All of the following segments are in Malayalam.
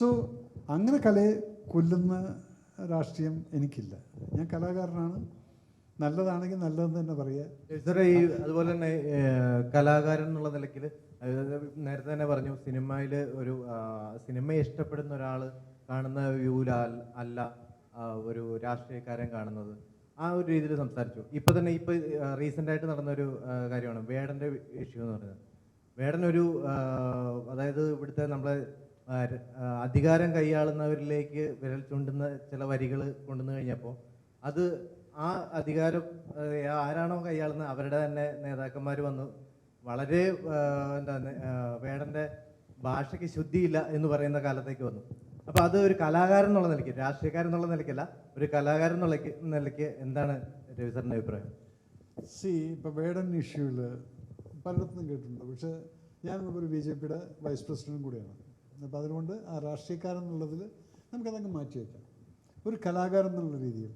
സോ അങ്ങനെ കലയെ കൊല്ലുന്ന രാഷ്ട്രീയം എനിക്കില്ല. ഞാൻ കലാകാരനാണ്. നല്ലതാണെങ്കിൽ നല്ലതെന്ന് തന്നെ പറയുക ഈ അതുപോലെ തന്നെ കലാകാരൻ എന്നുള്ള നിലയ്ക്ക് നേരത്തെ തന്നെ പറഞ്ഞു സിനിമയിൽ ഒരു സിനിമ സിനിമയെ ഇഷ്ടപ്പെടുന്ന ഒരാൾ കാണുന്ന വ്യൂലാൽ അല്ല ഒരു രാഷ്ട്രീയക്കാരൻ കാണുന്നത്. ആ ഒരു രീതിയിൽ സംസാരിച്ചു. ഇപ്പൊ തന്നെ ഇപ്പൊ റീസെന്റ് ആയിട്ട് നടന്ന ഒരു കാര്യമാണ്. വേടന്റെ ഇഷ്യൂ എന്ന് പറയുന്നത്. വേടൻ ഒരു അതായത് ഇവിടുത്തെ നമ്മളെ അധികാരം കൈയാളുന്നവരിലേക്ക് വിരൽ ചൂണ്ടുന്ന ചില വരികൾ കൊണ്ടുവന്നു കഴിഞ്ഞപ്പോൾ അത് ആ അധികാരം ആരാണോ കൈയാളുന്നത് അവരുടെ തന്നെ നേതാക്കന്മാർ വന്നു. വളരെ എന്താ വേടന്റെ ഭാഷയ്ക്ക് ശുദ്ധിയില്ല എന്ന് പറയുന്ന കാലത്തേക്ക് വന്നു. അപ്പോൾ അത് ഒരു കലാകാരൻ എന്നുള്ള നിലയ്ക്ക് രാഷ്ട്രീയക്കാരൻ എന്നുള്ള നിലയ്ക്കല്ല ഒരു കലാകാരൻ എന്നുള്ള നിലയ്ക്ക് എന്താണ് രവി സാറിന്റെ അഭിപ്രായം? സി ഇപ്പോൾ വേടൻ ഇഷ്യൂവിൽ പലയിടത്തും കേട്ടിട്ടുണ്ട്. പക്ഷേ ഞാൻ ഒരു ബി ജെ പിയുടെ വൈസ് പ്രസിഡന്റും കൂടിയാണ്. അപ്പോൾ അതുകൊണ്ട് ആ രാഷ്ട്രീയക്കാരൻ എന്നുള്ളതിൽ നമുക്കതങ്ങ് മാറ്റി വയ്ക്കാം. ഒരു കലാകാരൻ എന്നുള്ള രീതിയിൽ.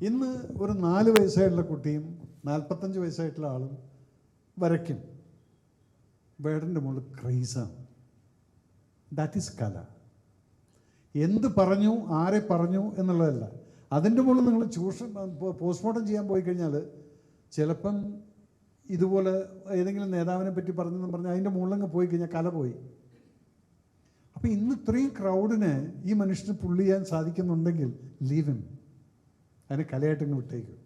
ഇന്ന് ഒരു നാല് വയസ്സായിട്ടുള്ള കുട്ടിയും നാൽപ്പത്തഞ്ച് വയസ്സായിട്ടുള്ള ആളും വരയ്ക്കും. വേടന്റെ മുകളിൽ ക്രൈസാണ്. ദാറ്റ് ഈസ് കല. എന്ത് പറഞ്ഞു ആരെ പറഞ്ഞു എന്നുള്ളതല്ല. അതിന്റെ മുകളിൽ നിങ്ങൾ ചൂഷണം പോസ്റ്റ്മോർട്ടം ചെയ്യാൻ പോയി കഴിഞ്ഞാൽ ചിലപ്പം ഇതുപോലെ ഏതെങ്കിലും നേതാവിനെ പറ്റി പറഞ്ഞെന്ന് പറഞ്ഞാൽ അതിന്റെ മുകളിലങ്ങ് പോയി കഴിഞ്ഞാൽ കല പോയി. അപ്പോൾ ഇന്ന് ഇത്രയും ക്രൗഡിനെ ഈ മനുഷ്യന് പുള്ളി ചെയ്യാൻ സാധിക്കുന്നുണ്ടെങ്കിൽ ലീവ് ഹിം അതിനെ കലയായിട്ട് ഇങ്ങ് വിട്ടേക്കും.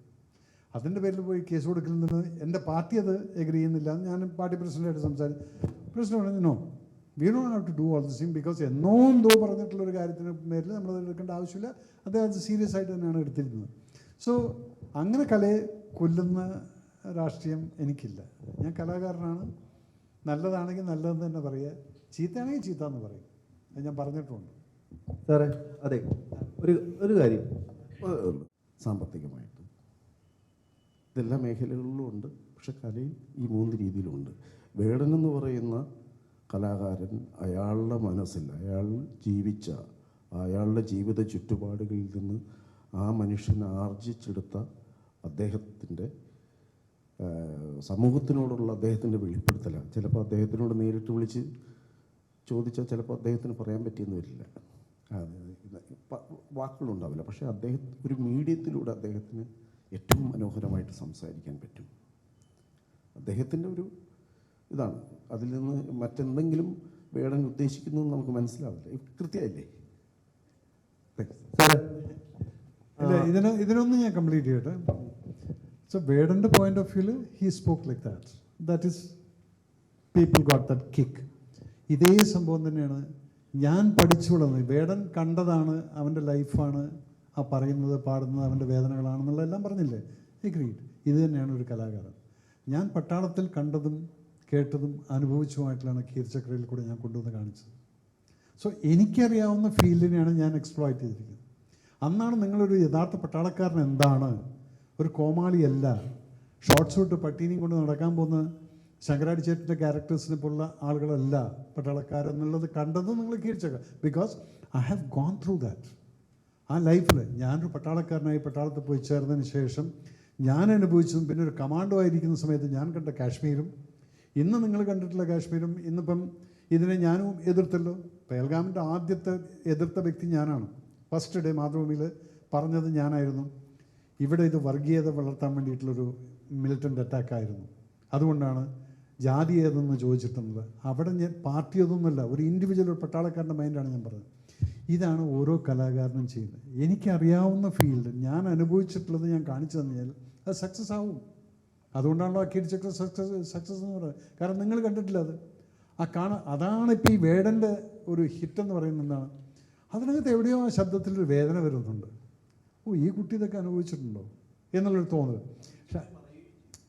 അതിന്റെ പേരിൽ പോയി കേസ് കൊടുക്കുന്നതിന് എന്റെ പാർട്ടി അത് എഗ്രി ചെയ്യുന്നില്ല. ഞാൻ പാർട്ടി പ്രസിഡന്റായിട്ട് സംസാരിച്ചു പ്രസിഡന്റ് പറഞ്ഞു no we do have to do all the thing because എന്നോ എന്തോ പറഞ്ഞിട്ടുള്ള ഒരു കാര്യത്തിന് പേരിൽ നമ്മൾ എടുക്കേണ്ട ആവശ്യമില്ല. അദ്ദേഹം അത് സീരിയസ് ആയിട്ട് തന്നെയാണ് എടുത്തിരുന്നത് സോ അങ്ങനെ കലയെ കൊല്ലുന്ന രാഷ്ട്രീയം എനിക്കില്ല. ഞാൻ കലാകാരനാണ്. നല്ലതാണെങ്കിൽ നല്ലതെന്ന് തന്നെ പറയുക ചീത്തയാണെങ്കിൽ ചീത്ത എന്ന് പറയും. അത് ഞാൻ പറഞ്ഞിട്ടുണ്ട്. സാറേ അതെ. ഒരു ഒരു കാര്യം. സാമ്പത്തികമായിട്ട് ഇതെല്ലാ മേഖലകളിലും ഉണ്ട്. പക്ഷെ കലയിൽ ഈ മൂന്ന് രീതിയിലുണ്ട്. വേടൻ എന്ന് പറയുന്ന കലാകാരൻ അയാളുടെ മനസ്സിൽ അയാൾ ജീവിച്ച അയാളുടെ ജീവിത ചുറ്റുപാടുകളിൽ നിന്ന് ആ മനുഷ്യൻ ആർജിച്ചെടുത്ത അദ്ദേഹത്തിന്റെ സമൂഹത്തിനോടുള്ള അദ്ദേഹത്തിന്റെ വെളിപ്പെടുത്തലാണ്. ചിലപ്പോൾ അദ്ദേഹത്തിനോട് നേരിട്ട് വിളിച്ച് ചോദിച്ചാൽ ചിലപ്പോൾ അദ്ദേഹത്തിന് പറയാൻ പറ്റിയെന്ന് വരില്ല. അത് ഇത് പ- വാക്കുകളുണ്ടാവില്ല. പക്ഷേ അദ്ദേഹം ഒരു മീഡിയത്തിലൂടെ അദ്ദേഹത്തിന് ഏറ്റവും മനോഹരമായിട്ട് സംസാരിക്കാൻ പറ്റും. അദ്ദേഹത്തിന്റെ ഒരു ഇതാണ്. അതിൽ നിന്ന് മറ്റെന്തെങ്കിലും വേടൻ ഉദ്ദേശിക്കുന്നു എന്ന് നമുക്ക് മനസ്സിലാവില്ല. കൃത്യമല്ലേ കൃത്യമായില്ലേ? ഇല്ല ഇതിന് ഇതിനൊന്നും ഞാൻ കംപ്ലീറ്റ് ചെയ്യട്ടെ. സോ വേടന്റെ point of വ്യൂൽ he spoke like that that is people got that kick ഇതേ സംഭവം തന്നെയാണ്. ഞാൻ പഠിച്ചു വളർന്നത് വേടൻ കണ്ടതാണ് അവന്റെ ലൈഫാണ്. ആ പറയുന്നത് പാടുന്നത് അവന്റെ വേദനകളാണെന്നുള്ളതെല്ലാം പറഞ്ഞില്ലേ? എഗ്രീഡ് ഇത് തന്നെയാണ് ഒരു കലാകാരൻ. ഞാൻ പട്ടാളത്തിൽ കണ്ടതും കേട്ടതും അനുഭവിച്ചുമായിട്ടുള്ളതാണ് കീർച്ചക്രയിൽ കൂടെ ഞാൻ കൊണ്ടുവന്ന് കാണിച്ചത്. സോ എനിക്കറിയാവുന്ന ഫീൽഡിനെയാണ് ഞാൻ എക്സ്പ്ലോയിറ്റ് ചെയ്തിരിക്കുന്നത്. അന്നാണ് നിങ്ങളൊരു യഥാർത്ഥ പട്ടാളക്കാരൻ എന്താണ്? ഒരു കോമാളിയല്ല. ഷോർട്ട് ഷൂട്ട് പട്ടീനെയും കൊണ്ട് നടക്കാൻ പോകുന്ന ശങ്കരാടി ചേട്ടന്റെ ക്യാരക്ടേഴ്സിനെ പോലുള്ള ആളുകളല്ല പട്ടാളക്കാരെന്നുള്ളത് കണ്ടത് നിങ്ങൾ കീഴ്ച്ചേക്കാം because I have gone through that ആ ലൈഫിൽ ഞാനൊരു പട്ടാളക്കാരനായി പട്ടാളത്തിൽ പോയി ചേർന്നതിന് ശേഷം ഞാൻ അനുഭവിച്ചതും പിന്നെ ഒരു കമാൻഡോ ആയിരിക്കുന്ന സമയത്ത് ഞാൻ കണ്ട കാശ്മീരും ഇന്ന് നിങ്ങൾ കണ്ടിട്ടുള്ള കാശ്മീരും ഇന്നിപ്പം ഇതിനെ ഞാനും എതിർത്തല്ലോ. പേൽഗാമിന്റെ ആദ്യത്തെ എതിർത്ത വ്യക്തി ഞാനാണ്. ഫസ്റ്റ് ഡേ മാതൃഭൂമിയിൽ പറഞ്ഞത് ഞാനായിരുന്നു. ഇവിടെ ഇത് വർഗീയത വളർത്താൻ വേണ്ടിയിട്ടുള്ളൊരു മിലിറ്റന്റ് അറ്റാക്കായിരുന്നു അതുകൊണ്ടാണ് ജാതി ഏതെന്ന് ചോദിച്ചിട്ടുള്ളത്. അവിടെ ഞാൻ പാർട്ടി അതൊന്നുമല്ല ഒരു ഇൻഡിവിജ്വൽ ഒരു പട്ടാളക്കാരന്റെ മൈൻഡാണ് ഞാൻ പറഞ്ഞത്. ഇതാണ് ഓരോ കലാകാരനും ചെയ്യുന്നത്. എനിക്കറിയാവുന്ന ഫീൽഡ് ഞാൻ അനുഭവിച്ചിട്ടുള്ളത് ഞാൻ കാണിച്ചു തന്നാൽ അത് സക്സസ് ആവും. അതുകൊണ്ടാണല്ലോ ആ കിഡ്ചക്ര സക്സസ് സക്സസ് എന്ന് പറയുന്നത്. കാരണം നിങ്ങൾ കണ്ടിട്ടില്ല അത്. ആ കാണ അതാണ് ഇപ്പോൾ ഈ വേടന്റെ ഒരു ഹിറ്റ് എന്ന് പറയുന്നത് എന്താണ്? അതിനകത്ത് എവിടെയോ ആ ശബ്ദത്തിൽ ഒരു വേദന വരുന്നുണ്ട്. ഓ ഈ കുട്ടി ഇതൊക്കെ അനുഭവിച്ചിട്ടുണ്ടോ? എന്നുള്ളൊരു തോന്നൽ.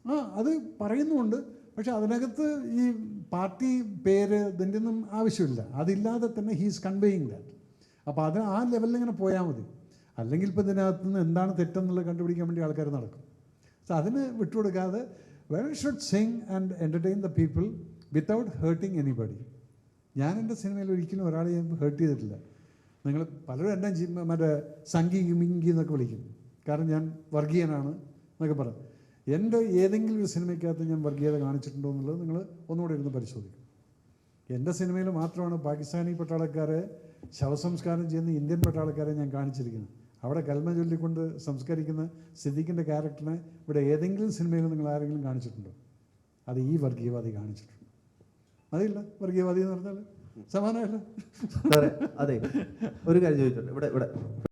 ആ അത് പറയുന്നുമുണ്ട്. പക്ഷെ അതിനകത്ത് ഈ പാർട്ടി പേര് ഇതിന്റെ ഒന്നും ആവശ്യമില്ല. അതില്ലാതെ തന്നെ ഹീസ് കൺവേയിങ് ദാറ്റ് അപ്പോൾ അത് ആ ലെവലിൽ ഇങ്ങനെ പോയാൽ മതി. അല്ലെങ്കിൽ ഇപ്പോൾ ഇതിനകത്ത് നിന്ന് എന്താണ് തെറ്റെന്നുള്ളത് കണ്ടുപിടിക്കാൻ വേണ്ടി ആൾക്കാർ നടക്കും. സോ അതിന് വിട്ടുകൊടുക്കാതെ when should sing and entertain the people without hurting anybody ഞാൻ എന്റെ സിനിമയിൽ ഒരിക്കലും ഒരാളെ ഞാൻ ഹേർട്ട് ചെയ്തിട്ടില്ല. നിങ്ങൾ പലരും എന്നെ മറ്റേ സംഗി മിങ്കി എന്നൊക്കെ വിളിക്കും. കാരണം ഞാൻ വർഗീയനാണ് എന്നൊക്കെ പറയും. എന്റെ ഏതെങ്കിലും ഒരു സിനിമയ്ക്കകത്ത് ഞാൻ വർഗീയത കാണിച്ചിട്ടുണ്ടോ എന്നുള്ളത് നിങ്ങൾ ഒന്നുകൂടെ ഇരുന്ന് പരിശോധിക്കും എന്റെ സിനിമയിൽ മാത്രമാണ് പാകിസ്ഥാനി പട്ടാളക്കാരെ ശവസംസ്കാരം ചെയ്യുന്ന ഇന്ത്യൻ പട്ടാളക്കാരെ ഞാൻ കാണിച്ചിരിക്കുന്നത്. അവിടെ കൽമ ചൊല്ലിക്കൊണ്ട് സംസ്കരിക്കുന്ന സിദ്ദിഖിന്റെ ക്യാരക്ടറിനെ ഇവിടെ ഏതെങ്കിലും സിനിമയിൽ നിങ്ങൾ ആരെങ്കിലും കാണിച്ചിട്ടുണ്ടോ? അത് ഈ വർഗീയവാദി കാണിച്ചിട്ടുണ്ട്. അതില്ല വർഗീയവാദി എന്ന് പറഞ്ഞാൽ സമാനമല്ല. അതെ. ഒരു കാര്യം ചോദിച്ചോട്ടെ? ഇവിടെ ഇവിടെ.